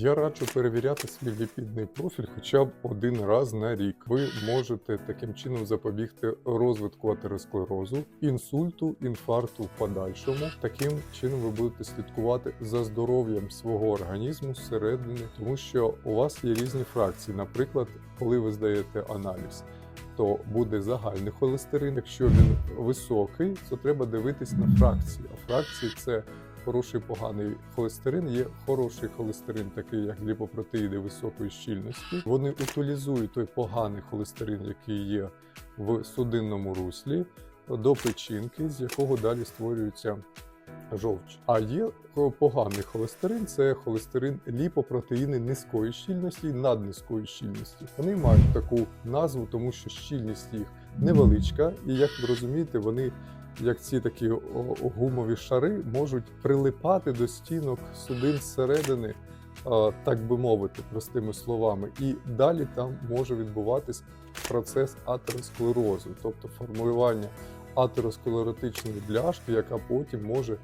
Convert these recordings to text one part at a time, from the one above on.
Я раджу перевіряти свій ліпідний профіль хоча б один раз на рік. Ви можете таким чином запобігти розвитку атеросклерозу, інсульту, інфаркту в подальшому. Таким чином ви будете слідкувати за здоров'ям свого організму зсередини, тому що у вас є різні фракції. Наприклад, коли ви здаєте аналіз. То буде загальний холестерин. Якщо він високий, то треба дивитись на фракції. А фракції це хороший поганий холестерин. Є хороший холестерин, такий як гліпопротеїди високої щільності. Вони утилізують той поганий холестерин, який є в судинному руслі, до печінки, з якого далі створюється жовч. А є поганий холестерин це холестерин ліпопротеїни низької щільності і наднизької щільності. Вони мають таку назву, тому що щільність їх невеличка, і як ви розумієте, вони. Як ці такі гумові шари можуть прилипати до стінок судин зсередини, так би мовити, простими словами, і далі там може відбуватись процес атеросклерозу, тобто формування атеросклеротичної бляшки, яка потім може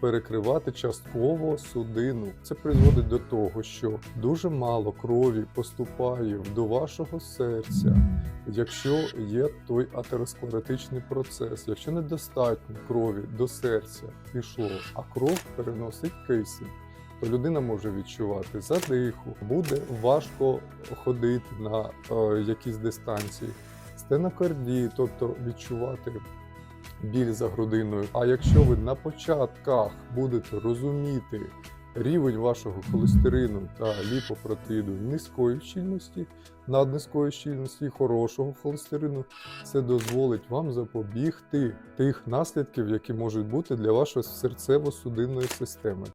перекривати частково судину. Це призводить до того, що дуже мало крові поступає до вашого серця, якщо є той атеросклеротичний процес, якщо недостатньо крові до серця пішло, а кров переносить кисень. То людина може відчувати задиху, буде важко ходити на е, якісь дистанції, стенокардії, тобто відчувати біль за грудиною. А якщо ви на початках будете розуміти рівень вашого холестерину та ліпопротеїду низької щільності, наднизької щільності, хорошого холестерину, це дозволить вам запобігти тих наслідків, які можуть бути для вашої серцево-судинної системи.